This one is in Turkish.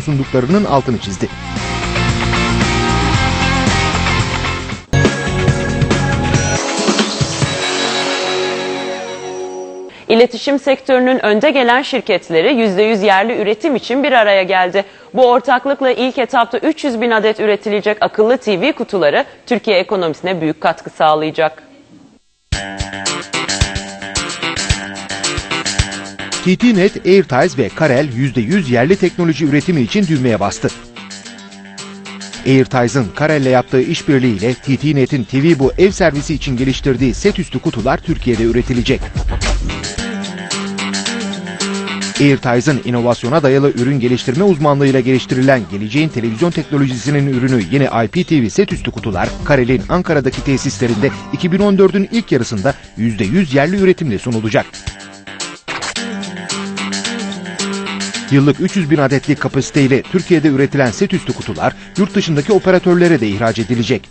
sunduklarının altını çizdi. İletişim sektörünün önde gelen şirketleri %100 yerli üretim için bir araya geldi. Bu ortaklıkla ilk etapta 300 bin adet üretilecek akıllı TV kutuları Türkiye ekonomisine büyük katkı sağlayacak. TT-Net, Airties ve Karel %100 yerli teknoloji üretimi için düğmeye bastı. Airties'ın Karel'le yaptığı işbirliğiyle TT-Net'in TV bu ev servisi için geliştirdiği set üstü kutular Türkiye'de üretilecek. Airties'ın inovasyona dayalı ürün geliştirme uzmanlığıyla geliştirilen geleceğin televizyon teknolojisinin ürünü yeni IPTV set üstü kutular, Karel'in Ankara'daki tesislerinde 2014'ün ilk yarısında %100 yerli üretimle sunulacak. Yıllık 300 bin adetlik kapasiteyle Türkiye'de üretilen set üstü kutular yurt dışındaki operatörlere de ihraç edilecek.